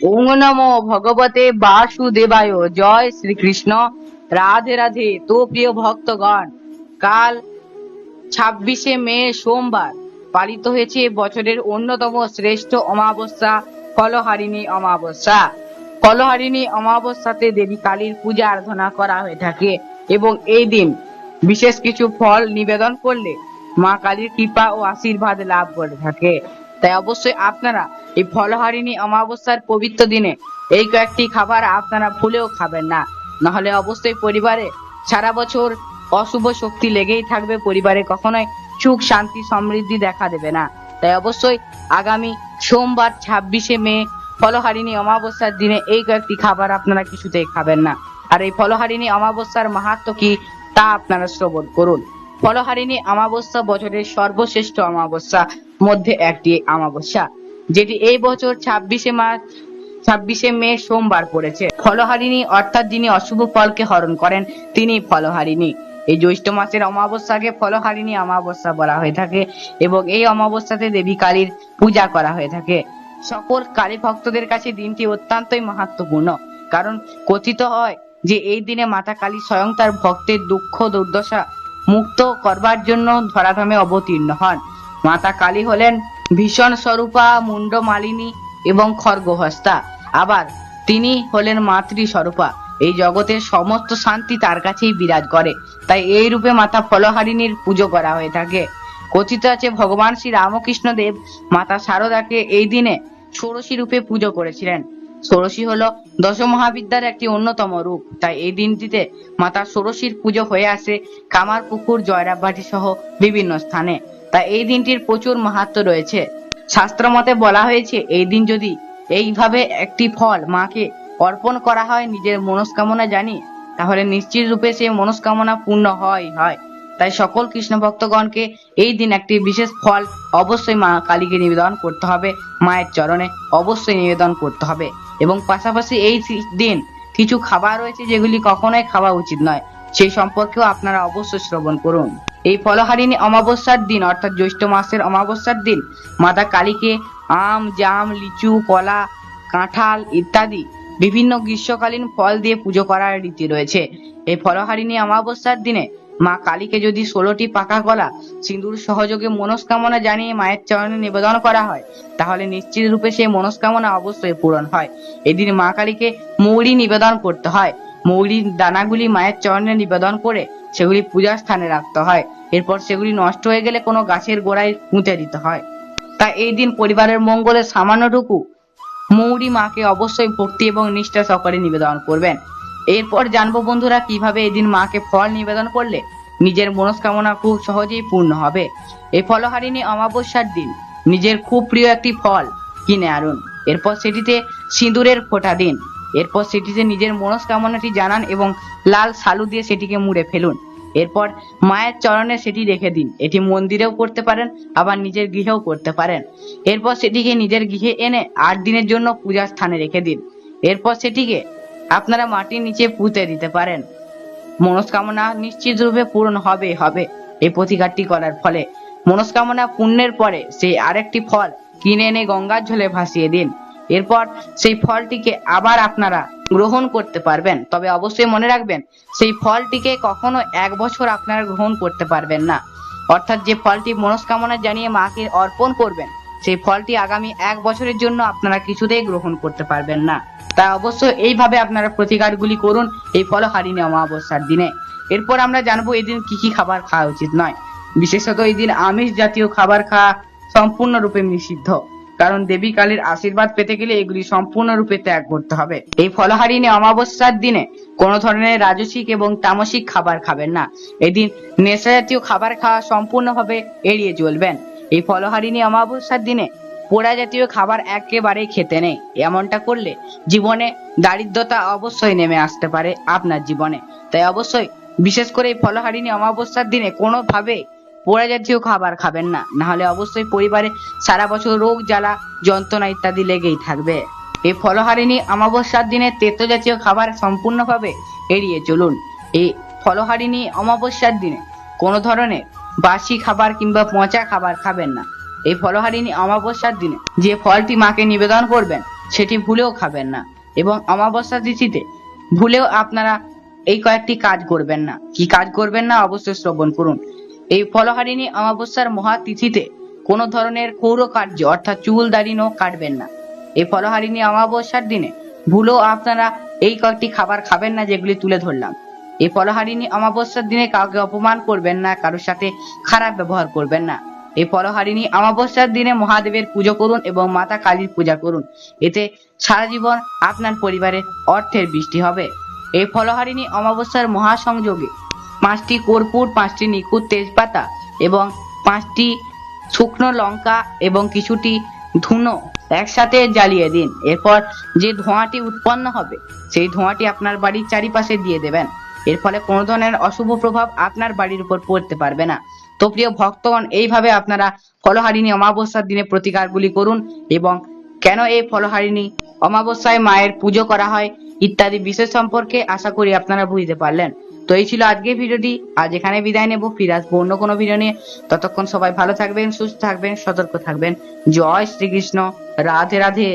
ওং নমো ভগবতে বাসুদেবায়। জয় শ্রীকৃষ্ণ। রাধে রাধে। তো প্রিয় ভক্তগণ, কাল ছাব্বিশে মে, সোমবার পালিত হয়েছে বছরের অন্যতম শ্রেষ্ঠ অমাবস্যা ফলহারিণী অমাবস্যা। ফলহারিণী অমাবস্যাতে দেবী কালীর পূজা আরাধনা করা হয়ে থাকে এবং এই দিন বিশেষ কিছু ফল নিবেদন করলে মা কালীর কৃপা ও আশীর্বাদ লাভ করে থাকে। তাই অবশ্যই আপনারা এই ফলহারিণী অমাবস্যার পবিত্র দিনে এই কয়েকটি খাবার আপনারা ভুলেও খাবেন না। নাহলে অবশ্যই পরিবারে সারা বছর অশুভ শক্তি লেগেই থাকবে, পরিবারে কখনোই সুখ, শান্তি, সমৃদ্ধি দেখা দেবে না। তাই অবশ্যই আগামী সোমবার ছাব্বিশে মে ফলহারিণী অমাবস্যার দিনে এই কয়েকটি খাবার আপনারা কিছুতেই খাবেন না। আর এই ফলহারিণী অমাবস্যার মাহাত্ম কি তা আপনারা শ্রবণ করুন। ফলহারিণী অমাবস্যা বছরের সর্বশ্রেষ্ঠ অমাবস্যা। মধ্যে একটি অমাবস্যা, যেটি এই বছর ছাব্বিশে মার্চ, ছাব্বিশে মে সোমবার পড়েছে। ফলহারিণী অর্থাৎ যিনি অশুভ ফলকে হরণ করেন, তিনি ফলহারিণী। এই জ্যৈষ্ঠ মাসের অমাবস্যাকে ফলহারিণী অমাবস্যা বলা হয়ে থাকে এবং এই অমাবস্যাতে দেবী কালীর পূজা করা হয়ে থাকে। সকল কালী ভক্তদের কাছে দিনটি অত্যন্তই মাহাত্মপূর্ণ, কারণ কথিত হয় যে এই দিনে মাতা কালী স্বয়ং তার ভক্তের দুঃখ দুর্দশা মুক্ত করবার জন্য ধরাধামে অবতীর্ণ হন। মাতা কালী হলেন ভীষণ স্বরূপা, মুন্ড মালিনী এবং খড়গহস্তা আবার তিনি হলেন মাতৃ স্বরূপা এই জগতের সমস্ত শান্তি তার কাছেই বিরাজ করে। তাই এই রূপে মাতা ফলহারিণীর পুজো করা হয়ে থাকে। কথিত আছে, ভগবান শ্রী রামকৃষ্ণ দেব মাতা শারদাকে এই দিনে ষোড়শী রূপে পুজো করেছিলেন। ষোড়শী হলো দশ মহাবিদ্যার একটি অন্যতম রূপ। তাই এই দিনটিতে মাতা ষোড়শীর পুজো হয়ে আসে কামারপুকুর জয়রাববাটি সহ বিভিন্ন স্থানে। তাই এই দিনটির প্রচুর মাহাত্ম রয়েছে। শাস্ত্র মতে বলা হয়েছে, এই দিন যদি এইভাবে একটি ফল মাকে অর্পণ করা হয় নিজের মনস্কামনা জানিয়ে তাহলে নিশ্চিত রূপে সেই মনস্কামনা পূর্ণ হয় হয়। তাই সকল কৃষ্ণ ভক্তগণকে এই দিন একটি বিশেষ ফল অবশ্যই মা কালীকে নিবেদন করতে হবে, মায়ের চরণে অবশ্যই নিবেদন করতে হবে। এবং পাশাপাশি এই দিন কিছু খাবার রয়েছে যেগুলি কখনোই খাওয়া উচিত নয়। সেই সম্পর্কেও আপনারা অবশ্যই শ্রবণ করুন। এই ফলহারিণী অমাবস্যার দিন, অর্থাৎ জ্যৈষ্ঠ মাসের অমাবস্যার দিন, মাতা কালীকে আম, জাম, লিচু, কলা, কাঁঠাল ইত্যাদি বিভিন্ন গ্রীষ্মকালীন ফল দিয়ে পুজো করার রীতি রয়েছে। এই ফলহারিণী অমাবস্যার দিনে মা কালীকে যদি ষোলোটি পাকা কলা সিঁদুর সহযোগে মনস্কামনা জানিয়ে মায়ের চরণে নিবেদন করা হয়, তাহলে নিশ্চিত রূপে সেই মনস্কামনা অবশ্যই পূরণ হয়। এদিন মা কালীকে মৌরি নিবেদন করতে হয়। মৌরির দানাগুলি মায়ের চরণে নিবেদন করে সেগুলি পূজার স্থানে রাখতে হয়। এরপর সেগুলি নষ্ট হয়ে গেলে কোনো গাছের গোড়ায় পুঁতে দিতে হয়। তাই এই দিন পরিবারের মঙ্গলে সামান্যটুকু মৌরি মাকে অবশ্যই ভক্তি এবং নিষ্ঠা সহকারে নিবেদন করবেন। এরপর জানব বন্ধুরা কীভাবে এদিন মাকে ফল নিবেদন করলে নিজের মনস্কামনা খুব সহজেই পূর্ণ হবে। এই ফলহারিণী অমাবস্যার দিন নিজের খুব প্রিয় একটি ফল কিনে আনুন। এরপর সেটিতে সিঁদুরের ফোঁটা দিন। এরপর সেটিতে নিজের মনস্কামনাটি জানান এবং লাল সালু দিয়ে সেটিকে মুড়ে ফেলুন। এরপর মায়ের চরণে সেটি রেখে দিন। এটি মন্দিরেও করতে পারেন, আবার নিজের গৃহেও করতে পারেন। এরপর সেটিকে নিজের গৃহে এনে আট দিনের জন্য পূজার স্থানে রেখে দিন। এরপর সেটিকে আপনারা মাটির নিচে পুঁতে দিতে পারেন। মনস্কামনা নিশ্চিত রূপে পূরণ হবে হবে। এই প্রতিকারটি করার ফলে মনস্কামনা পূর্ণের পরে সেই আরেকটি ফল কিনে এনে গঙ্গার ঝোলে ভাসিয়ে দিন। এরপর সেই ফলটিকে আবার আপনারা গ্রহণ করতে পারবেন। তবে অবশ্যই মনে রাখবেন, সেই ফলটিকে কখনো এক বছর আপনারা গ্রহণ করতে পারবেন না। অর্থাৎ যে ফলটি মনস্কামনা জানিয়ে মাকে অর্পণ করবেন, সেই ফলটি আগামী এক বছরের জন্য আপনারা কিছুতেই গ্রহণ করতে পারবেন না। তাই অবশ্যই এইভাবে আপনারা প্রতিকারগুলি করুন এই ফলহারিণী অমাবস্যার দিনে। এরপর আমরা জানব এদিন দিন কি কি খাবার খাওয়া উচিত নয়। বিশেষত এই দিন আমিষ জাতীয় খাবার খাওয়া সম্পূর্ণরূপে নিষিদ্ধ। কারণ দেবী কালীর আশীর্বাদ পেতে গেলে এগুলি সম্পূর্ণরূপে ত্যাগ করতে হবে। এই ফলহারিণী অমাবস্যার দিনে কোনো ধরনের রাজসিক এবং তামসিক খাবার খাবেন না। এদিন নেশা জাতীয় খাবার খাওয়া সম্পূর্ণভাবে এড়িয়ে চলবেন। এই ফলহারিণী অমাবস্যার দিনে পোড়া জাতীয় খাবার একেবারেই খেতে নেই। এমনটা করলে জীবনে দারিদ্রতা অবশ্যই নেমে আসতে পারে আপনার জীবনে। তাই অবশ্যই বিশেষ করে এই ফলহারিণী অমাবস্যার দিনে কোনোভাবে পোড়া জাতীয় খাবার খাবেন না। নাহলে অবশ্যই পরিবারে সারা বছর রোগ, জ্বালা, যন্ত্রণা ইত্যাদি লেগেই থাকবে। এই ফলহারিণী অমাবস্যার দিনে তেতো জাতীয় খাবার সম্পূর্ণভাবে এড়িয়ে চলুন। এই ফলহারিণী অমাবস্যার দিনে কোনো ধরনের বাসি খাবার কিংবা পচা খাবার খাবেন না। এই ফলহারিণী অমাবস্যার দিনে যে ফলটি মাকে নিবেদন করবেন, সেটি ভুলেও খাবেন না এবং অমাবস্যা তিথিতে ভুলেও আপনারা এই কয়েকটি কাজ করবেন না। কি কাজ করবেন না, অবশ্যই শ্রবণ করুন। এই ফলহারিণী অমাবস্যার মহা তিথিতে কোনো ধরনের কৌর কার্য অর্থাৎ চুল দাড়ি নখ কাটবেন না। এই ফলহারিণী অমাবস্যার দিনে ভুলেও আপনারা এই কয়েকটি খাবার খাবেন না যেগুলি তুলে ধরলাম। এই ফলহারিণী অমাবস্যার দিনে কাউকে অপমান করবেন না, কারোর সাথে খারাপ ব্যবহার করবেন না। এই ফলহারিণী অমাবস্যার দিনে মহাদেবের পুজো করুন এবং মাতা কালীর পূজা করুন। এতে সারা জীবন আপনার পরিবারে অর্থের বৃষ্টি হবে। এই ফলহারিণী অমাবস্যার মহাসংযোগে পাঁচটি কর্পূর, পাঁচটি নিখুঁত তেজপাতা এবং পাঁচটি শুকনো লঙ্কা এবং কিছুটি ধুনো একসাথে জ্বালিয়ে দিন। এরপর যে ধোঁয়াটি উৎপন্ন হবে, সেই ধোঁয়াটি আপনার বাড়ির চারিপাশে দিয়ে দেবেন। এর ফলে কোনো ধরনের অশুভ প্রভাব আপনার বাড়ির উপর পড়তে পারবে না। তো প্রিয় ভক্তগণ, এইভাবে আপনারা ফলহারিণী অমাবস্যার দিনে প্রতিকারগুলি করুন এবং কেন এই ফলহারিণী অমাবস্যায় মায়ের পুজো করা হয় ইত্যাদি বিষয় সম্পর্কে আশা করি আপনারা বুঝতে পারলেন। তো এই ছিল আজকের ভিডিওটি। আজ এখানে বিদায় নেব। ফিরে আসব অন্য কোনো ভিডিও নিয়ে। ততক্ষণ সবাই ভালো থাকবেন, সুস্থ থাকবেন, সতর্ক থাকবেন। জয় শ্রীকৃষ্ণ। রাধে রাধে।